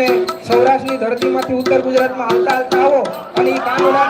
તમે સૌરાષ્ટ્રની ધરતીમાંથી ઉત્તર ગુજરાતમાં આવતા આવતા આવો અને એ કાનુડા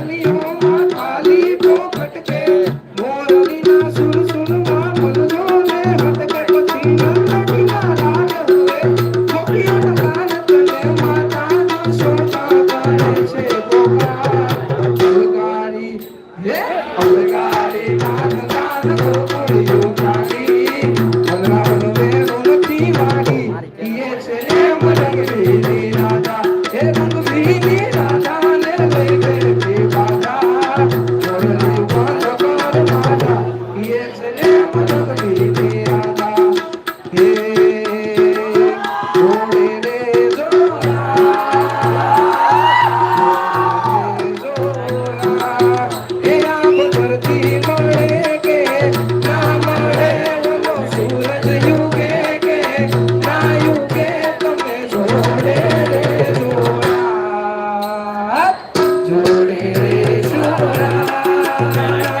Thank. Hare Krishna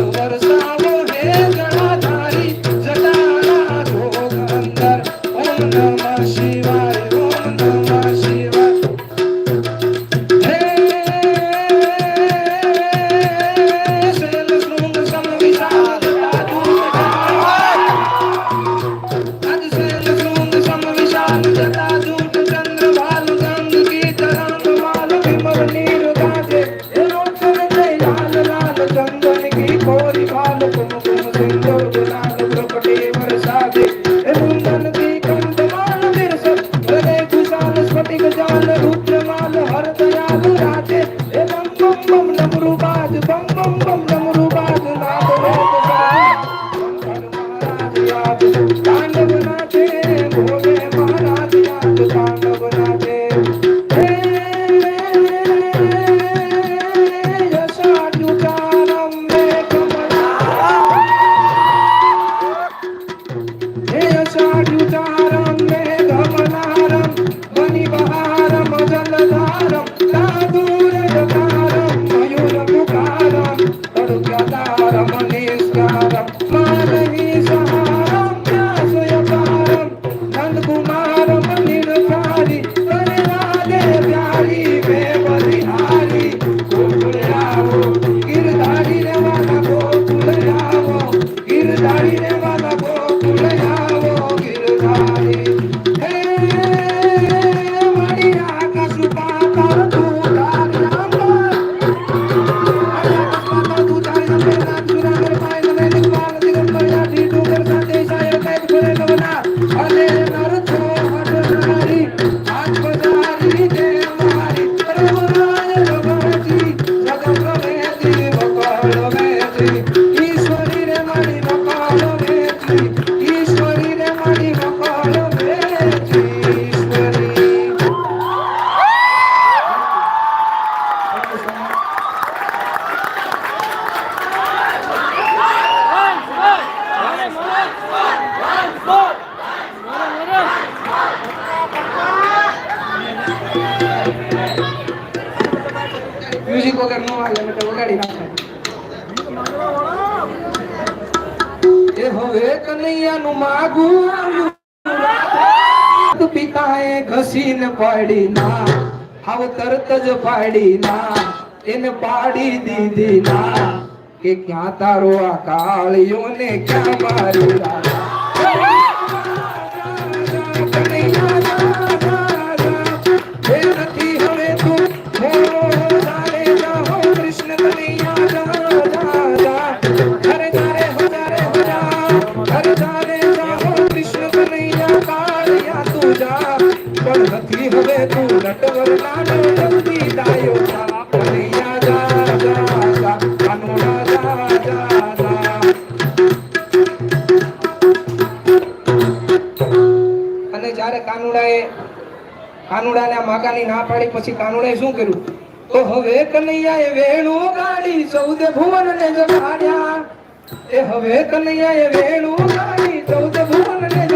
હવે કનૈયાનું માગું પિતાએ ઘસીને પાડી ના, હાવ તરત જ પાડી ના, એને પાડી દીધી ના, કે ક્યાં તારો આ કાળિયો ને ક્યાં મારી અને જ્યારે કાનુડાએ કાનુડાના માકાની ના પાડી, પછી કાનુડાએ શું કર્યું? તો હવે કનૈયાએ વેણુ ગાડી ચૌદ ભુવનને જગાડ્યા એ હવે કનૈયાએ વેણુ ગાડી ચૌદ ભુવનને